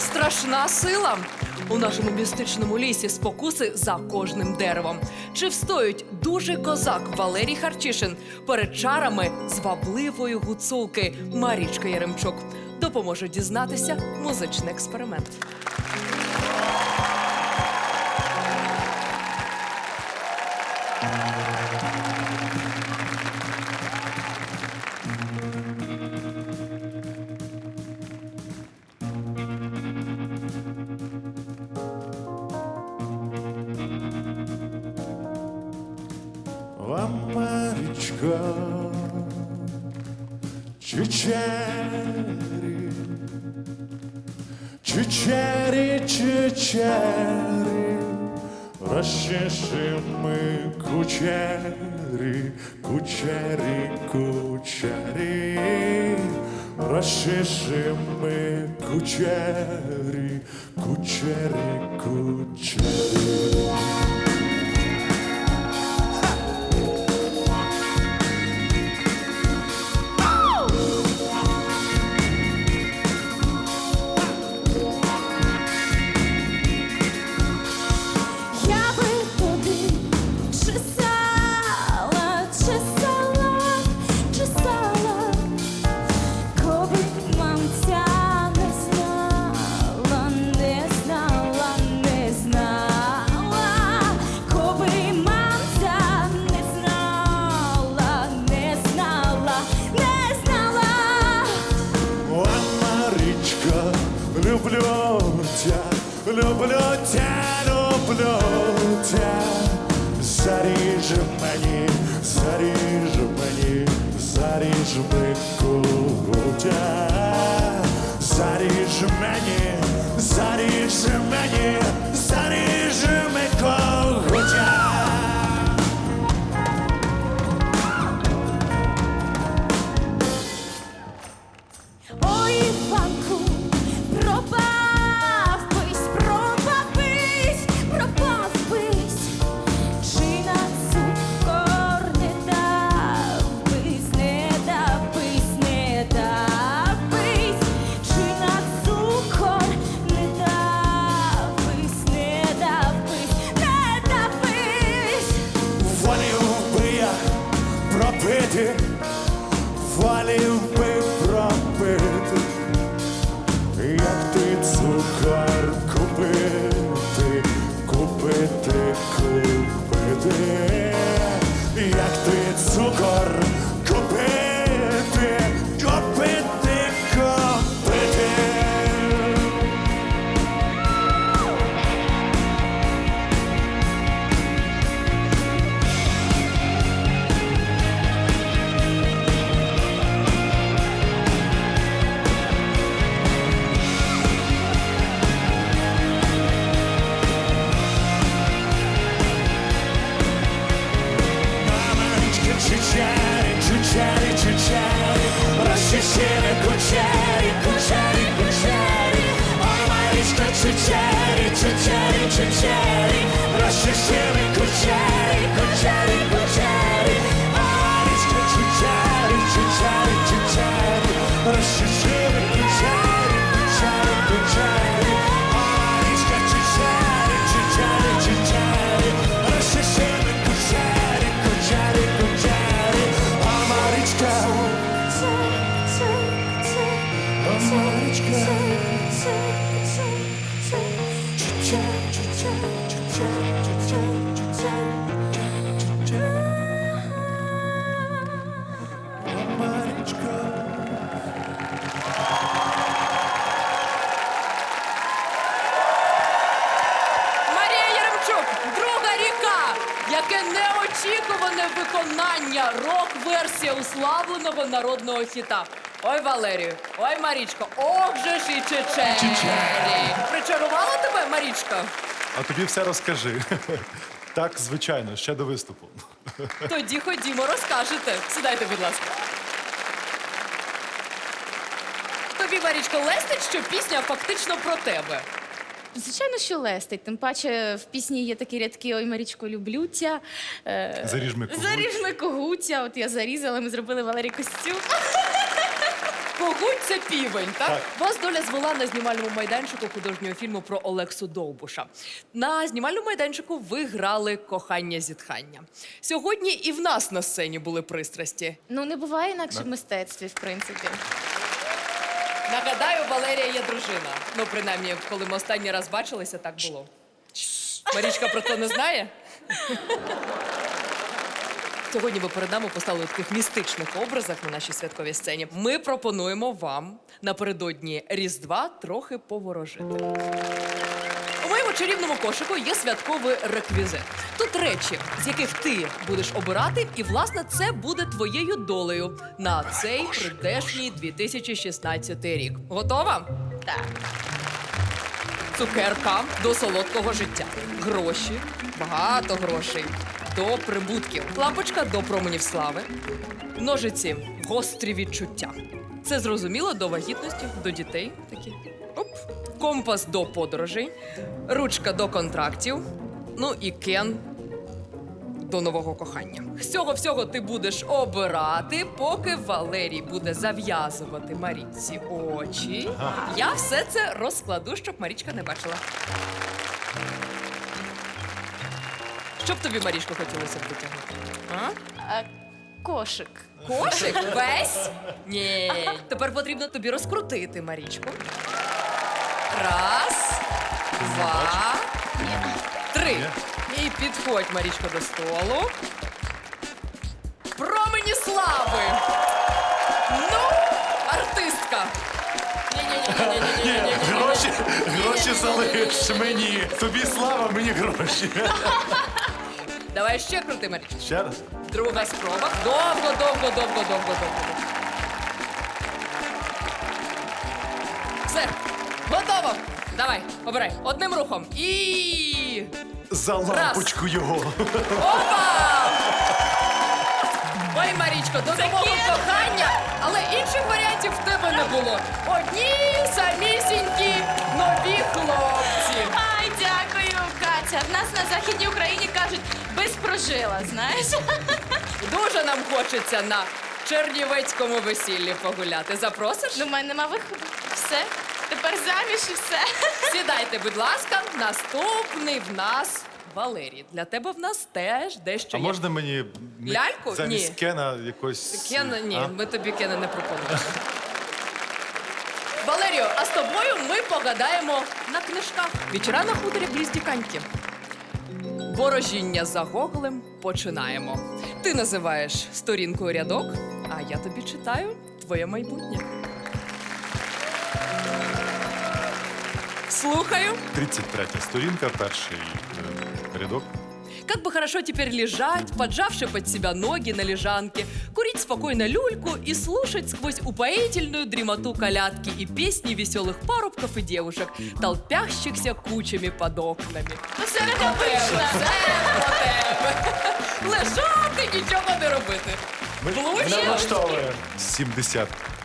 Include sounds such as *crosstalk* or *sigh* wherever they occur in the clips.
страшна сила. У нашому містичному лісі спокуси за кожним деревом. Чи встоїть дуже козак Валерій Харчишин перед чарами звабливої гуцулки Марічка Яремчук? Допоможе дізнатися музичний експеримент. Ламарічка, чечері, чечері, чечері, розчеши ми кучері, кучері, кучері, розчеши ми кучері, кучері, кучері. Заріж ми should change. Уславленого народного хіта. Ой, Валерію, ой, Марічко, ох же ж і Чечері. Причарувала тебе, Марічка? А тобі все розкажи. *laughs* Так, звичайно, ще до виступу. *laughs* Тоді ходімо, розкажете. Сідайте, будь ласка. Тобі, Марічко, лестить, що пісня фактично про тебе. Звичайно, що лестить. Тим паче в пісні є такі рядки Ой, Марічко, люблю тя. Е, Заріж ми когуть. Заріж ми когуця. От я зарізала, ми зробили Валерій костюм. Когуть це півень, так? Так. Вас доля звела на знімальному майданчику художнього фільму про Олексу Довбуша. На знімальному майданчику ви грали кохання зітхання. Сьогодні і в нас на сцені були пристрасті. Ну, не буває інакше в мистецтві, в принципі. Нагадаю, Валерія є дружина. Ну, принаймні, коли ми останній раз бачилися, так було. Марічка про це не знає. Сьогодні ви перед нами постали у таких містичних образах на нашій святковій сцені. Ми пропонуємо вам напередодні Різдва трохи поворожити. Чарівному кошику є святковий реквізит. Тут речі, з яких ти будеш обирати, і власне це буде твоєю долею на цей прийдешній 2016 рік. Готова? Так. Цукерка до солодкого життя. Гроші, багато грошей до прибутків. Лампочка до променів слави. Ножиці гострі відчуття. Це зрозуміло до вагітності, до дітей. Такі. Оп. Компас до подорожей, ручка до контрактів. Ну і кен до нового кохання. З цього всього ти будеш обирати, поки Валерій буде зав'язувати Марічці очі. Я все це розкладу, щоб Марічка не бачила. Що б тобі, Марічко, хотілося б витягнути? А? А, кошик. Кошик весь? Ні. Тепер потрібно тобі розкрутити, Марічку. Раз, два, три. І підходь, Марічко, до столу. Промені слави! Ну, артистка! Гроші, гроші залиш мені. Тобі слава, мені гроші. Давай ще крути, Марічко. Ще раз. Друга спроба. Довго, довго, довго, довго, довго. Давай, обирай одним рухом. І. За лампочку його. Опа! Ой, Марічко, до нового кохання, але інших варіантів в тебе не було. Одні самісінькі нові хлопці. Ай, дякую, Катя. В нас на Західній Україні кажуть без прожила, знаєш? Дуже нам хочеться на чернівецькому весіллі погуляти. Запросиш? Ну, в мене нема виходу. Все. Тепер заміж і все. Сідайте, будь ласка. Наступний в нас Валерій. Для тебе в нас теж дещо А є. можна мені Ляльку? замість Ні. Кена якось. Кена, ні, А? ми тобі Кена не пропонуємо. Валерію, а з тобою ми погадаємо на книжках. Вечора на хуторі Бліздіканьки. Ворожіння за гоглем починаємо. Ти називаєш сторінкою рядок, а я тобі читаю твоє майбутнє. Слухаю. 33 сторінка, перший е, рядок. Как бы хорошо теперь лежать, поджавши под себя ноги на лежанке, курить спокойно люльку и слушать сквозь упоительную дремоту колядки и песни веселых парубков и девушек, толпящихся кучами под окнами. Ну, все недобично. Це про тебе. Лежати, нічого не робити. Влучив? влаштовує.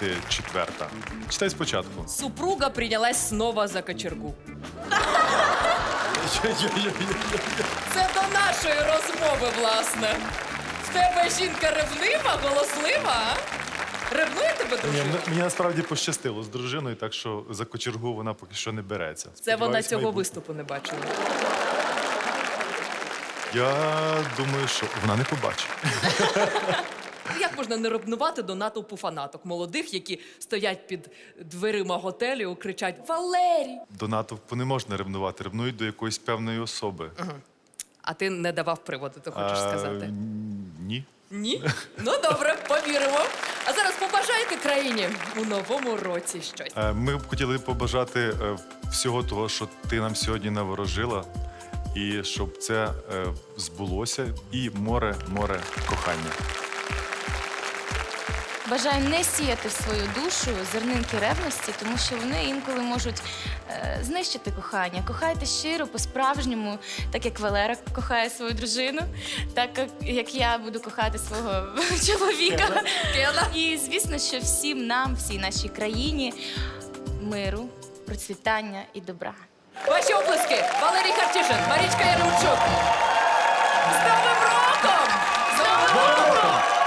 74. Читай спочатку. Супруга принялась снова за кочергу. Це до нашої розмови, власне. В тебе жінка ревнива, голослива, а? Ревнує тебе Ні, дружина? м- мені насправді пощастило з дружиною, так що за кочергу вона поки що не береться. Це вона Сподіваюсь, цього майбутнє. виступу не бачила. Я думаю, що вона не побачить. *laughs* Як можна не ревнувати до натовпу фанаток молодих, які стоять під дверима готелю, кричать Валерій! До натовпу не можна ревнувати, ревнують до якоїсь певної особи. А ти не давав приводу, ти хочеш А, сказати? Ні. Ні? *laughs* Ну добре, повіримо. А зараз побажайте країні у новому році щось. Е, Ми б хотіли побажати е, всього того, що ти нам сьогодні наворожила, і щоб це е, збулося, і море, море кохання. Бажаю не сіяти в свою душу зернинки ревності, тому що вони інколи можуть е, знищити кохання. Кохайте щиро, по-справжньому, так як Валера кохає свою дружину, так як, я буду кохати свого *laughs* чоловіка. І звісно, що всім нам, всій нашій країні миру, процвітання і добра. Ваші оплески! Валерій Хартішин, Марічка Яремчук. З Новим роком! З Новим роком!